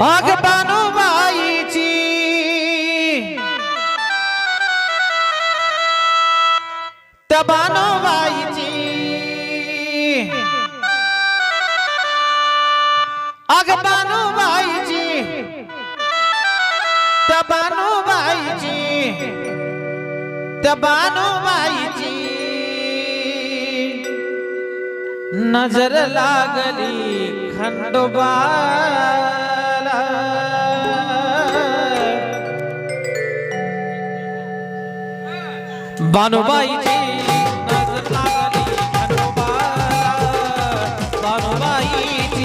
अग बाईची त्या बाईची अग बाईची त्या बाईची त्या बाईची नजर लागली खंडोबा। बानोबाईची. नजर लागली हनुमाला बानोबाईची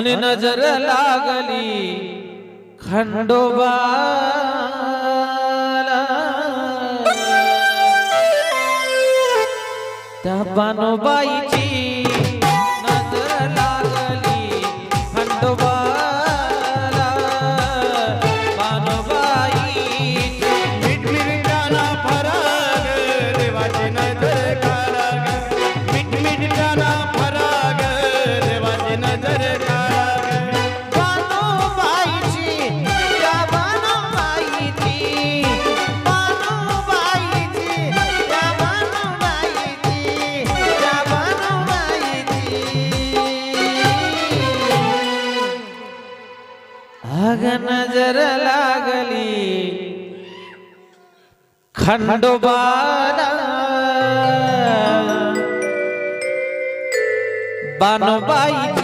आणि नजर लागली खंडोबा. त्या बानोबाईची नजर लागली. खंडोबाला. बानुबाईची